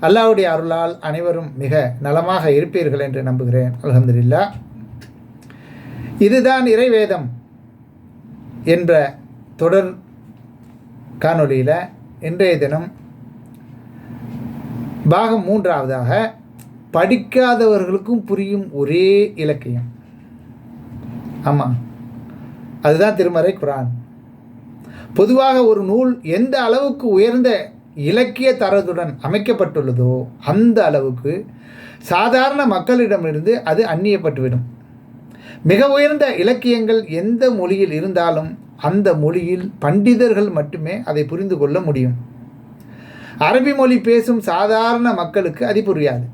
அல்லாவுடைய அருளால் அனைவரும் மிக நலமாக இருப்பீர்கள் என்று நம்புகிறேன். அல்ஹம்துலில்லா. இதுதான் இறைவேதம் என்ற தொடர் காணொளியில் இன்றைய தினம் பாகம் மூன்றாவதாக படிக்காதவர்களுக்கும் புரியும் ஒரே இலக்கியம். ஆமாம் அதுதான் திருமறை குரான். பொதுவாக ஒரு நூல் எந்த அளவுக்கு உயர்ந்த இலக்கிய தரத்துடன் அமைக்கப்பட்டுள்ளதோ அந்த அளவுக்கு சாதாரண மக்களிடமிருந்து அது அந்நியப்பட்டுவிடும். மிக உயர்ந்த இலக்கியங்கள் எந்த மொழியில் இருந்தாலும் அந்த மொழியில் பண்டிதர்கள் மட்டுமே அதை புரிந்து கொள்ள முடியும். அரபி மொழி பேசும் சாதாரண மக்களுக்கு அது புரியாது.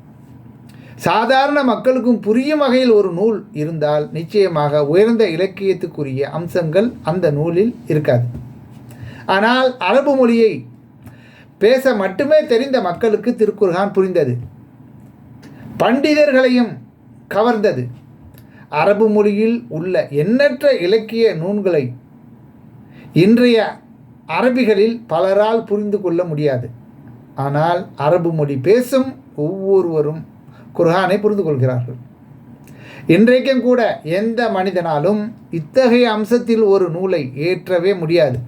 சாதாரண மக்களுக்கும் புரியும் வகையில் ஒரு நூல் இருந்தால் நிச்சயமாக உயர்ந்த இலக்கியத்துக்குரிய அம்சங்கள் அந்த நூலில் இருக்காது. ஆனால் அரபு மொழியை பேச மட்டுமே தெரிந்த மக்களுக்கு திருக்குர்ஹான் புரிந்தது. பண்டிதர்களையும் கவர்ந்தது. அரபு மொழியில் உள்ள எண்ணற்ற இலக்கிய நூல்களை இன்றைய அரபிகளில் பலரால் புரிந்து கொள்ள முடியாது. ஆனால் அரபு மொழி பேசும் ஒவ்வொருவரும் குர்ஹானை புரிந்து கொள்கிறார்கள். இன்றைக்கும் கூட எந்த மனிதனாலும் இத்தகைய அம்சத்தில் ஒரு நூலை ஏற்றவே முடியாது.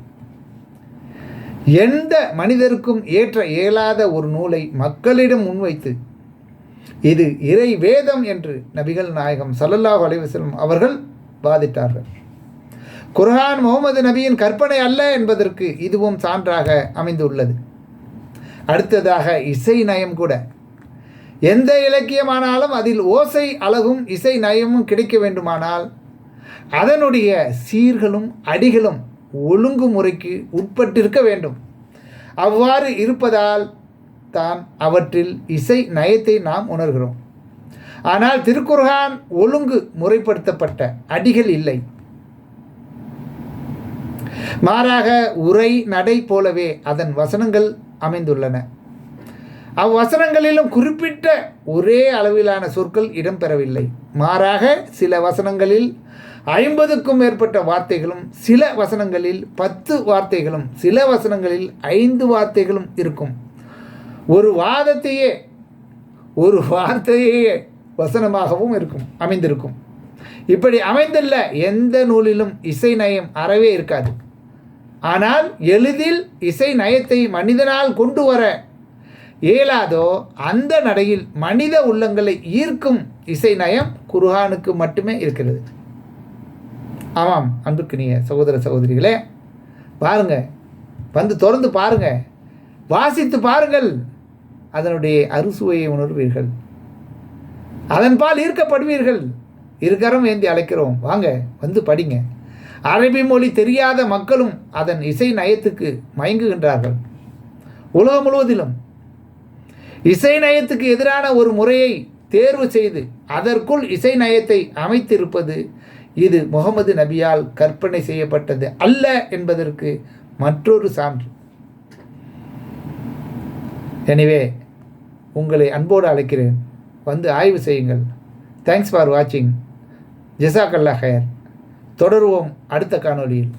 எந்த மனிதருக்கும் ஏற்ற இயலாத ஒரு நூலை மக்களிடம் முன்வைத்து இது இறை வேதம் என்று நபிகள் நாயகம் சல்லல்லாஹ் அலைவசலம் அவர்கள் வாதிட்டார்கள். குர்ஹான் முகமது நபியின் கற்பனை அல்ல என்பதற்கு இதுவும் சான்றாக அமைந்துள்ளது. அடுத்ததாக இசை நயம் கூட. எந்த இலக்கியமானாலும் அதில் ஓசை அழகும் இசை நயமும் கிடைக்க வேண்டுமானால் அதனுடைய சீர்களும் அடிகளும் ஒழுங்குமுறைக்கு உட்பட்டிருக்க வேண்டும். அவ்வாறு இருப்பதால் தான் அவற்றில் இசை நயத்தை நாம் உணர்கிறோம். ஆனால் திருக்குர்ஹான் ஒழுங்கு முறைப்படுத்தப்பட்ட அடிகள் இல்லை. மாறாக உரை நடை போலவே அதன் வசனங்கள் அமைந்துள்ளன. அவ்வசனங்களிலும் குறிப்பிட்ட ஒரே அளவிலான சொற்கள் இடம்பெறவில்லை. மாறாக சில வசனங்களில் ஐம்பதுக்கும் மேற்பட்ட வார்த்தைகளும் சில வசனங்களில் பத்து வார்த்தைகளும் சில வசனங்களில் ஐந்து வார்த்தைகளும் இருக்கும். ஒரு வாதத்தையே ஒரு வார்த்தையே வசனமாகவும் இருக்கும் அமைந்திருக்கும். இப்படி அமைந்துள்ள எந்த நூலிலும் இசை நயம் அறவே இருக்காது. ஆனால் எளிதில் இசை நயத்தை மனிதனால் கொண்டு வர இயலாதோ அந்த நடையில் மனித உள்ளங்களை ஈர்க்கும் இசை நயம் குர்ஹானுக்கு மட்டுமே இருக்கிறது. ஆமாம் அன்புக்கினிய சகோதர சகோதரிகளே பாருங்க வந்து திறந்து பாருங்க வாசித்து பாருங்கள் அதனுடைய அறுசுவையை உணர்வீர்கள். அதன்பால் ஈர்க்கப்படுவீர்கள். இருக்கிறோம் ஏந்தி அழைக்கிறோம். வாங்க வந்து படிங்க. அரபி மொழி தெரியாத மக்களும் அதன் இசை நயத்துக்கு மயங்குகின்றார்கள். உலகம் முழுவதிலும் இசை நயத்துக்கு எதிரான ஒரு முறையை தேர்வு செய்து அதற்குள் இசை நயத்தை அமைத்திருப்பது இது முகமது நபியால் கற்பனை செய்யப்பட்டது அல்ல என்பதற்கு மற்றொரு சான்று. எனவே உங்களை அன்போடு அழைக்கிறேன். வந்து ஆய்வு செய்யுங்கள். தேங்க்ஸ் ஃபார் வாட்சிங் ஜெசாக்கல்லா ஹயர் தொடருவோம் அடுத்த காணொலியில்